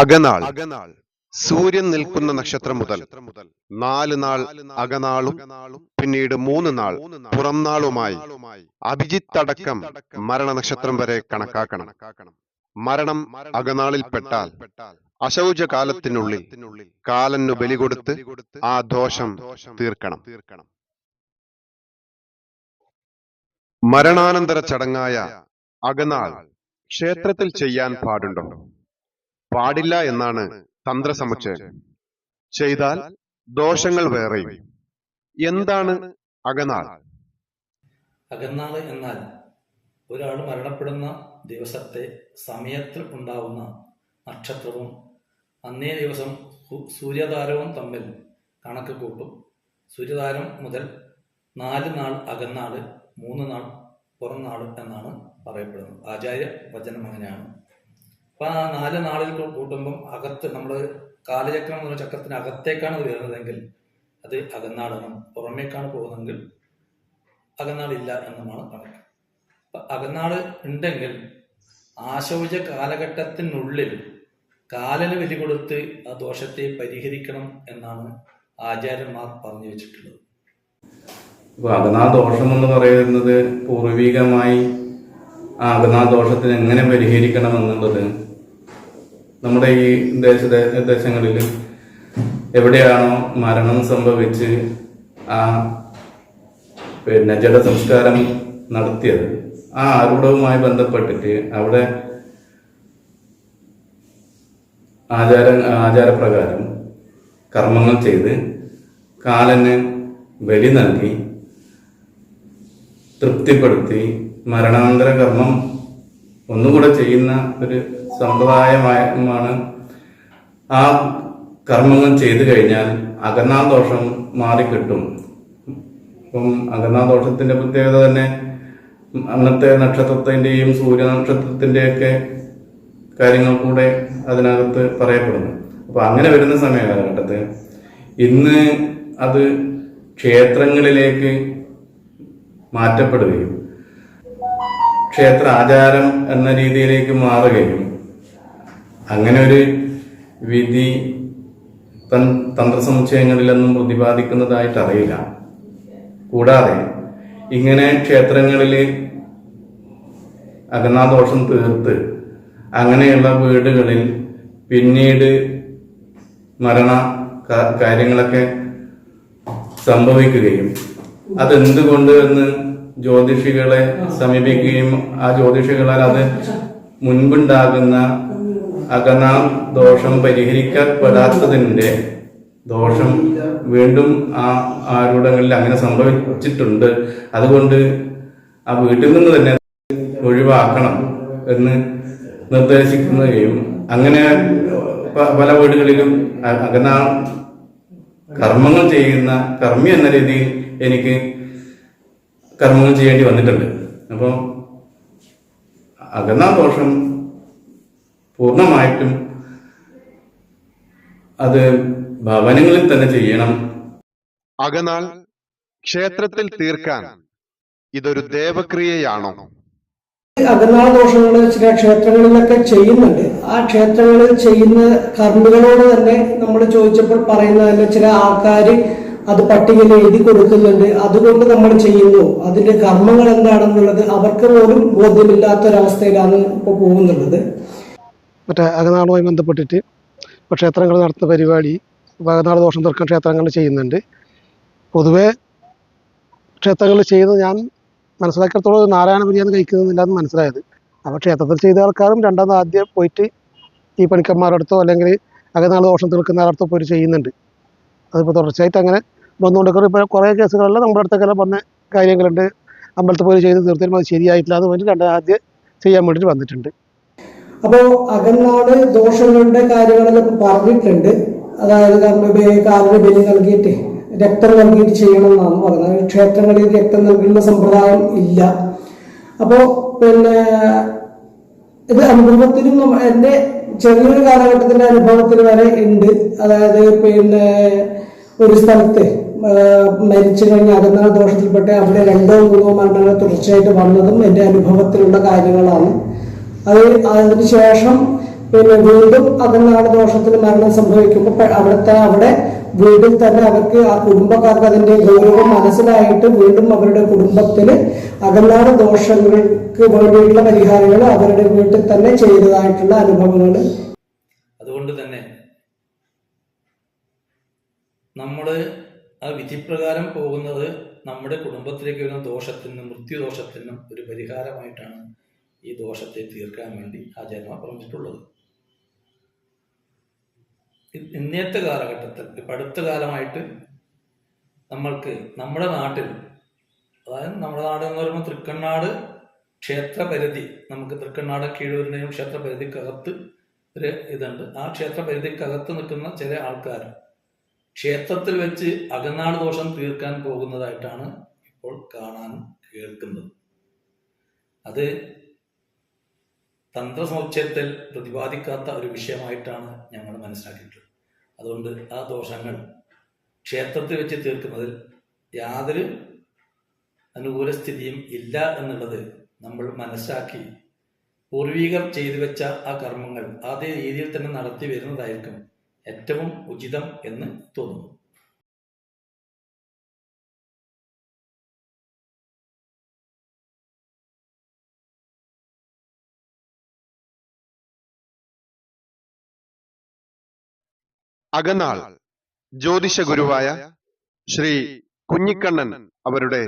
അകനാൾ. അകനാൾ. സൂര്യൻ നിൽക്കുന്ന നക്ഷത്രം മുതൽ നാല് നാൾ അകനാളും പിന്നീട് മൂന്ന് നാൾ പുറന്നാളുമായി അഭിജിത്ത് അടക്കം മരണ നക്ഷത്രം വരെ കണക്കാക്കണം. മരണം അകനാളിൽ പെട്ടാൽ അശൗച കാലത്തിനുള്ളിൽ കാലനു ബലി കൊടുത്ത് ആ ദോഷം തീർക്കണം. മരണാനന്തര ചടങ്ങായ അകനാൾ ക്ഷേത്രത്തിൽ ചെയ്യാൻ പാടുണ്ടോ? പാടില്ല എന്നാണ് തന്ത്രസമുച്ചയം ചെയ്താൽ ദോഷങ്ങൾ വേറെയും. എന്താണ് അകനാൾ അകന്നാൾ എന്നാൽ ഒരാൾ മരണപ്പെടുന്ന ദിവസത്തെ സമയത്തിൽ ഉണ്ടാവുന്ന നക്ഷത്രവും അന്നേ ദിവസം സൂര്യതാരവും തമ്മിൽ കണക്ക് കൂട്ടും. സൂര്യതാരം മുതൽ നാല് നാൾ അകന്നാൾ മൂന്ന് നാൾ പുറം നാൾ എന്നാണ് പറയപ്പെടുന്നത്. ആചാര്യ വചനം അങ്ങനെയാണ്. അപ്പം ആ നാല് നാളിൽ കൂട്ടുമ്പം അകത്ത് നമ്മൾ കാലചക്രം എന്ന് പറഞ്ഞ ചക്രത്തിന് അകത്തേക്കാണ് വരുന്നതെങ്കിൽ അത് അകന്നാളെന്നും പുറമേക്കാണ് പോകുന്നതെങ്കിൽ അകന്നാളില്ല എന്നുമാണ് കണക്ക് അപ്പൊ അകന്നാൾ ഉണ്ടെങ്കിൽ ആശൗച കാലഘട്ടത്തിനുള്ളിൽ കാലന് വിധി കൊടുത്ത് ആ ദോഷത്തെ പരിഹരിക്കണം എന്നാണ് ആചാര്യന്മാർ പറഞ്ഞു വെച്ചിട്ടുള്ളത്. അപ്പൊ അകനാ ദോഷം എന്ന് പറയുന്നത് പൂർവികമായി ആ അകനാ ദോഷത്തിന് എങ്ങനെ പരിഹരിക്കണം എന്നുള്ളത് നമ്മുടെ ഈ ദേശ ദേശങ്ങളിൽ എവിടെയാണോ മരണം സംഭവിച്ച് ആ പിന്നെ ജഡസംസ്കാരം നടത്തിയത് ആ ആരൂഢവുമായി ബന്ധപ്പെട്ടിട്ട് അവിടെ ആചാര ആചാരപ്രകാരം കർമ്മങ്ങൾ ചെയ്ത് കാലന് ബലി നൽകി തൃപ്തിപ്പെടുത്തി മരണാന്തര കർമ്മം ഒന്നുകൂടെ ചെയ്യുന്ന ഒരു സമ്പ്രദായമാണ് ആ കർമ്മങ്ങൾ ചെയ്തു കഴിഞ്ഞാൽ അകന്നാ ദോഷം മാറിക്കിട്ടും. അപ്പം അകന്നാ ദോഷത്തിന്റെ പ്രത്യേകത തന്നെ അന്നത്തെ നക്ഷത്രത്തിന്റെയും സൂര്യ നക്ഷത്രത്തിന്റെയൊക്കെ കാര്യങ്ങൾ കൂടെ അതിനകത്ത് പറയപ്പെടുന്നു. അപ്പൊ അങ്ങനെ വരുന്ന സമയ കാലഘട്ടത്തിൽ ഇന്ന് അത് ക്ഷേത്രങ്ങളിലേക്ക് മാറ്റപ്പെടുകയും ക്ഷേത്ര ആചാരം എന്ന രീതിയിലേക്ക് മാറുകയും അങ്ങനെ ഒരു വിധി തന്ത്രസമുച്ചയങ്ങളിലൊന്നും പ്രതിപാദിക്കുന്നതായിട്ട് അറിയില്ല കൂടാതെ ഇങ്ങനെ ക്ഷേത്രങ്ങളിൽ അകനാദോഷം തീർത്ത് അങ്ങനെയുള്ള വീടുകളിൽ പിന്നീട് മരണ കാര്യങ്ങളൊക്കെ സംഭവിക്കുകയും അതെന്തുകൊണ്ട് എന്ന് ജ്യോതിഷികളെ സമീപിക്കുകയും ആ ജ്യോതിഷികളാൽ അത് മുൻപുണ്ടാകുന്ന അകനാ ദോഷം പരിഹരിക്കപ്പെടാത്തതിന്റെ ദോഷം വീണ്ടും ആ ആരൂഢങ്ങളിൽ അങ്ങനെ സംഭവിച്ചിട്ടുണ്ട്. അതുകൊണ്ട് ആ വീട്ടിൽ നിന്ന് തന്നെ ഒഴിവാക്കണം എന്ന് നിർദ്ദേശിക്കുകയും അങ്ങനെ പല വീടുകളിലും അകനാ കർമ്മങ്ങൾ ചെയ്യുന്ന കർമ്മി എന്ന രീതിയിൽ എനിക്ക് കർമ്മങ്ങൾ ചെയ്യേണ്ടി വന്നിട്ടുണ്ട്. അപ്പോൾ അകന്ന ദോഷം പൂർണമായിട്ടും അത് ഭവനങ്ങളിൽ തന്നെ ചെയ്യണം. അകനാൾ ക്ഷേത്രത്തിൽ തീർക്കാൻ ഇതൊരു ദേവക്രിയയാണോ? അകനാൾ ദോഷങ്ങൾ ചില ക്ഷേത്രങ്ങളിലൊക്കെ ചെയ്യുന്നുണ്ട്. ആ ക്ഷേത്രങ്ങളിൽ ചെയ്യുന്ന കർമ്മികളോട് തന്നെ നമ്മൾ ചോദിച്ചപ്പോൾ പറയുന്ന തന്നെ ചില ആൾക്കാർ അത് പട്ടികയിൽ എഴുതി കൊടുക്കുന്നുണ്ട്. അതുകൊണ്ട് നമ്മൾ ചെയ്യുന്നു. അതിന്റെ കർമ്മങ്ങൾ എന്താണെന്നുള്ളത് അവർക്ക് പോലും ബോധ്യമില്ലാത്ത ബോധ്യമില്ലാത്തൊരവസ്ഥയിലാണ് ഇപ്പോൾ പോകുന്നുള്ളത്. മറ്റേ അകനാളുമായി ബന്ധപ്പെട്ടിട്ട് ക്ഷേത്രങ്ങൾ നടത്തുന്ന പരിപാടി അകനാട് ദോഷം തീർക്കാൻ ക്ഷേത്രങ്ങൾ ചെയ്യുന്നുണ്ട്. പൊതുവേ ക്ഷേത്രങ്ങൾ ചെയ്യുന്നത് ഞാൻ മനസ്സിലാക്കിയത്തോളം നാരായണ ബിരിയാണി കഴിക്കുന്നില്ല എന്ന് മനസ്സിലായത്. അപ്പോൾ ക്ഷേത്രത്തിൽ ചെയ്ത ആൾക്കാരും രണ്ടാമത് ആദ്യം പോയിട്ട് ഈ പണിക്കന്മാരുടെ അടുത്തോ അല്ലെങ്കിൽ അകനാൾ ദോഷം തീർക്കുന്ന ആളടുത്തോ പോയിട്ട് ചെയ്യുന്നുണ്ട്. അതിപ്പോൾ തുടർച്ചയായിട്ട് അങ്ങനെ വന്നുകൊണ്ടിരിക്കുന്ന. ഇപ്പോൾ കുറേ കേസുകളിൽ നമ്മുടെ അടുത്തൊക്കെ വന്ന കാര്യങ്ങളുണ്ട്. അമ്പലത്തിൽ പോയി ചെയ്ത് തീർത്തിലും അത് ശരിയായിട്ടില്ല അതുകൊണ്ട് രണ്ടാം ആദ്യം ചെയ്യാൻ വേണ്ടിയിട്ട് വന്നിട്ടുണ്ട്. അപ്പോൾ അകന്നാട് ദോഷങ്ങളുടെ കാര്യങ്ങളെല്ലാം പറഞ്ഞിട്ടുണ്ട്. അതായത് കാരണം കാലിന് ബലി നൽകിയിട്ട് രക്തം നൽകിയിട്ട് ചെയ്യണം എന്നാണ് പറയുന്നത് ക്ഷേത്രങ്ങളിൽ രക്തം നൽകുന്ന സമ്പ്രദായം ഇല്ല. അപ്പോൾ പിന്നെ ഇത് അനുഭവത്തിലും എന്റെ ചെറിയൊരു കാലഘട്ടത്തിന്റെ അനുഭവത്തിൽ വരെ ഉണ്ട്. അതായത് പിന്നെ ഒരു സ്ഥലത്ത് മരിച്ചു കഴിഞ്ഞ അകന്നാൾ ദോഷത്തിൽപ്പെട്ട് അവിടെ രണ്ടോ മൂന്നോ മരണങ്ങൾ തുടർച്ചയായിട്ട് വന്നതും എന്റെ അനുഭവത്തിലുള്ള കാര്യങ്ങളാണ്. അത് അതിന് ശേഷം പിന്നെ വീണ്ടും അതിനാണ് ദോഷത്തിൽ മരണം സംഭവിക്കുമ്പോൾ അവിടുത്തെ അവിടെ വീട്ടിൽ തന്നെ അവർക്ക് ആ കുടുംബക്കാർക്ക് അതിന്റെ ഗൗരവം മനസ്സിലായിട്ട് വീണ്ടും അവരുടെ കുടുംബത്തിൽ അകന്നാട് ദോഷങ്ങൾക്ക് വേണ്ടിയിട്ടുള്ള പരിഹാരങ്ങൾ അവരുടെ വീട്ടിൽ തന്നെ ചെയ്തതായിട്ടുള്ള അനുഭവങ്ങൾ അതുകൊണ്ട് തന്നെ നമ്മൾ ആ വിധിപ്രകാരം പോകുന്നത് നമ്മുടെ കുടുംബത്തിലേക്ക് വരുന്ന ദോഷത്തിനും മൃത്യുദോഷത്തിനും ഒരു പരിഹാരമായിട്ടാണ്. ഈ ദോഷത്തെ തീർക്കാൻ വേണ്ടി ആചാര്യമാർ പറഞ്ഞിട്ടുള്ളത് ഇന്നത്തെ കാലഘട്ടത്തിൽ ഇപ്പം അടുത്ത കാലമായിട്ട് നമ്മൾക്ക് നമ്മുടെ നാട്ടിൽ അതായത് നമ്മുടെ നാട് എന്ന് പറയുമ്പോൾ തൃക്കണ്ണാട് ക്ഷേത്രപരിധി നമുക്ക് തൃക്കണ്ണാട് കീഴൂരിന്റെയും ക്ഷേത്രപരിധിക്കകത്ത് ഒരു ഇതുണ്ട്. ആ ക്ഷേത്രപരിധിക്കകത്ത് നിൽക്കുന്ന ചില ആൾക്കാർ ക്ഷേത്രത്തിൽ വെച്ച് അകന്നാട് ദോഷം തീർക്കാൻ പോകുന്നതായിട്ടാണ് ഇപ്പോൾ കാണാനും കേൾക്കുന്നത്. അത് തന്ത്രസമുച്ചയത്തിൽ പ്രതിപാദിക്കാത്ത ഒരു വിഷയമായിട്ടാണ് ഞങ്ങൾ മനസ്സിലാക്കിയിട്ടുള്ളത്. അതുകൊണ്ട് ആ ദോഷങ്ങൾ ക്ഷേത്രത്തിൽ വെച്ച് തീർക്കുന്നതിൽ യാതൊരു അനുകൂല സ്ഥിതിയും ഇല്ല എന്നുള്ളത് നമ്മൾ മനസ്സിലാക്കി പൂർവികർ ചെയ്തു വെച്ച ആ കർമ്മങ്ങൾ അതേ രീതിയിൽ തന്നെ നടത്തി വരുന്നതായിരിക്കും ഏറ്റവും ഉചിതം എന്ന് തോന്നുന്നു. അകനാൾ ജ്യോതിഷ ഗുരുവായ ശ്രീ കുഞ്ഞിക്കണ്ണൻ അവരുടെ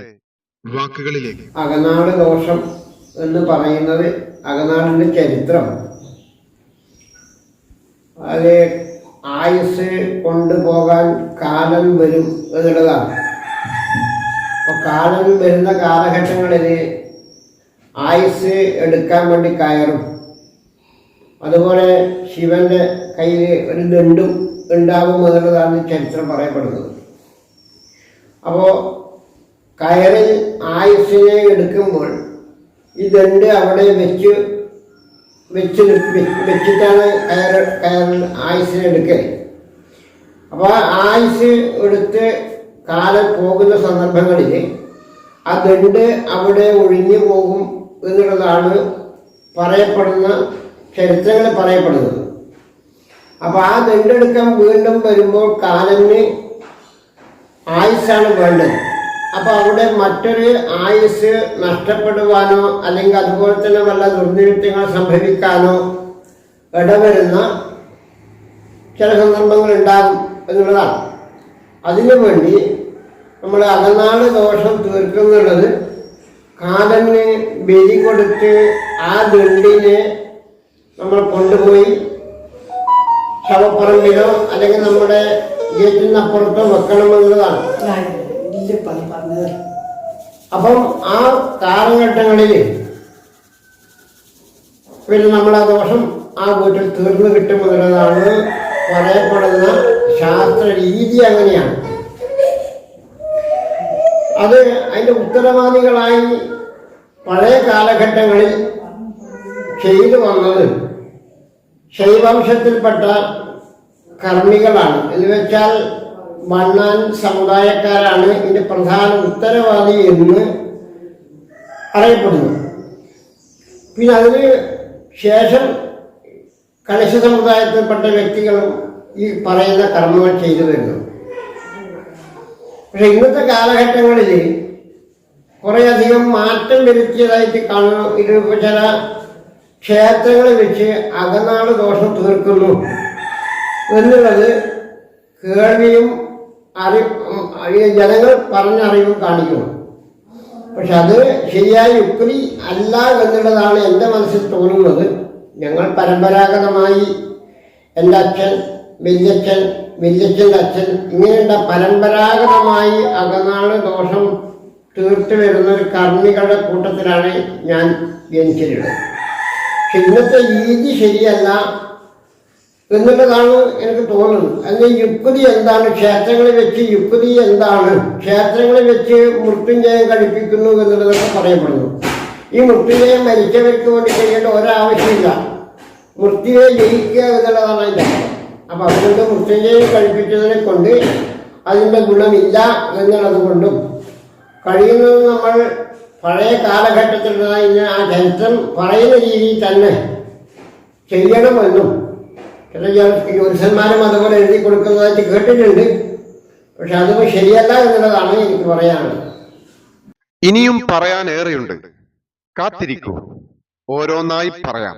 വാക്കുകളിലേക്ക്. അകനാട് ദോഷം എന്ന് പറയുന്നത് അകനാടിന്റെ ചരിത്രം. അത് ആയുസ് കൊണ്ടുപോകാൻ കാലം വരും എന്നുള്ളതാണ്. അപ്പൊ കാലം വരുന്ന കാലഘട്ടങ്ങളിൽ ആയുസ് എടുക്കാൻ വേണ്ടി കയറും. അതുപോലെ ശിവന്റെ കയ്യിൽ ഒരു ദണ്ടും ഉണ്ടാകും എന്നുള്ളതാണ് ചരിത്രം പറയപ്പെടുന്നത്. അപ്പോൾ കയറിൽ ആയുസ്സിനെ എടുക്കുമ്പോൾ ഈ ദണ്ട് അവിടെ വെച്ച് വെച്ച് വെച്ചിട്ടാണ് കയർ കയറിൽ ആയുസ്സിനെ എടുക്കൽ. അപ്പോൾ ആയുസ് എടുത്ത് കാലം പോകുന്ന സന്ദർഭങ്ങളിൽ ആ ദണ്ട് അവിടെ ഒഴിഞ്ഞു പോകും എന്നുള്ളതാണ് പറയപ്പെടുന്ന ചരിത്രങ്ങൾ പറയപ്പെടുന്നത്. അപ്പോൾ ആ ദണ്ടെടുക്കാൻ വീണ്ടും വരുമ്പോൾ കാലന് ആയുസ്സാണ് വേണ്ടത്. അപ്പൊ അവിടെ മറ്റൊരു ആയുസ് നഷ്ടപ്പെടുവാനോ അല്ലെങ്കിൽ അതുപോലെ തന്നെ വല്ല ദുർനിമിത്തങ്ങൾ സംഭവിക്കാനോ ഇടവരുന്ന ചില സന്ദർഭങ്ങൾ ഉണ്ടാകും എന്നുള്ളതാണ്. അതിനു വേണ്ടി നമ്മൾ അകനാട് ദോഷം തീർക്കുന്നുള്ളത് കാലന് ബലി കൊടുത്ത് ആ ദണ്ടിനെ നമ്മൾ കൊണ്ടുപോയി ശവപ്പറമ്പിലോ അല്ലെങ്കിൽ നമ്മുടെ ഗേറ്റിനപ്പുറത്തോ വെക്കണമെന്നുള്ളതാണ് അപ്പം ആ കാലഘട്ടങ്ങളിൽ പിന്നെ നമ്മൾ ആ ദോഷം ആ വീട്ടിൽ തീർന്നു കിട്ടുമെന്നുള്ളതാണ് പറയപ്പെടുന്ന ശാസ്ത്ര രീതി അങ്ങനെയാണ്. അത് അതിന്റെ ഉത്തരവാദികളായി പഴയ കാലഘട്ടങ്ങളിൽ ചെയ്തു വന്നത് ശൈവംശത്തിൽപ്പെട്ട കർമ്മികളാണ്. എന്ന് വെച്ചാൽ മണ്ണാൻ സമുദായക്കാരാണ് ഇതിന്റെ പ്രധാന ഉത്തരവാദി എന്ന് അറിയപ്പെടുന്നു. പിന്നെ അതിന് ശേഷം കലശ സമുദായത്തിൽപ്പെട്ട വ്യക്തികളും ഈ പറയുന്ന കർമ്മങ്ങൾ ചെയ്തു വരുന്നു പക്ഷെ ഇന്നത്തെ കാലഘട്ടങ്ങളിൽ കുറേയധികം മാറ്റം വരുത്തിയതായിട്ട് കാണുന്നു. ഇത് ചില ക്ഷേത്രങ്ങൾ വെച്ച് അകനാട് ദോഷം തീർക്കുന്നു. എന്നുള്ളത് കേൾവിയും അറി ജനങ്ങൾ പറഞ്ഞറിവും കാണിക്കുന്നു. പക്ഷെ അത് ശരിയായ യുക്തി അല്ല എന്നുള്ളതാണ് എന്റെ മനസ്സിൽ തോന്നുന്നത്. ഞങ്ങൾ പരമ്പരാഗതമായി എന്റെ അച്ഛൻ വല്യച്ഛൻ വല്യച്ഛന്റെ അച്ഛൻ ഇങ്ങനെയുള്ള പരമ്പരാഗതമായി അകനാട് ദോഷം തീർത്തു വരുന്ന ഒരു കർമ്മികളുടെ കൂട്ടത്തിലാണ് ഞാൻ ജനിച്ചിട്ടുള്ളത് ഇന്നത്തെ രീതി ശരിയല്ല എന്നുള്ളതാണ് എനിക്ക് തോന്നുന്നത്. അതിന് യുക്തി എന്താണ്? ക്ഷേത്രങ്ങളിൽ വെച്ച് യുക്തി എന്താണ്? ക്ഷേത്രങ്ങളിൽ വെച്ച് മൃത്യുഞ്ജയം കഴിപ്പിക്കുന്നു എന്നുള്ളതൊക്കെ പറയപ്പെടുന്നു. ഈ മൃത്യുഞ്ജയം മരിച്ചവർക്ക് വേണ്ടി ചെയ്യേണ്ട ഒരാവശ്യമില്ല. മൃത്യുവെ ജയിക്കുക എന്നുള്ളതാണ് അതിന്റെ അപ്പം അതുകൊണ്ട് മൃത്യുഞ്ജയം കഴിപ്പിച്ചതിനെ കൊണ്ട് അതിന്റെ ഗുണമില്ല എന്നുള്ളത് കൊണ്ടും കഴിയുന്നത് നമ്മൾ പഴയ കാലഘട്ടത്തിൽ ആ ചരിത്രം പറയുന്ന രീതിയിൽ തന്നെ ചെയ്യണമെന്നും ചില ജ്യോതിഷന്മാരും അതുപോലെ എഴുതി കൊടുക്കുന്നതായിട്ട് കേട്ടിട്ടുണ്ട്. പക്ഷെ അതും ശരിയല്ല എന്നുള്ളതാണ് എനിക്ക് പറയാനുള്ളത്. ഇനിയും പറയാനേറെയുണ്ട്. കാത്തിരിക്കൂ. ഓരോന്നായി പറയാം.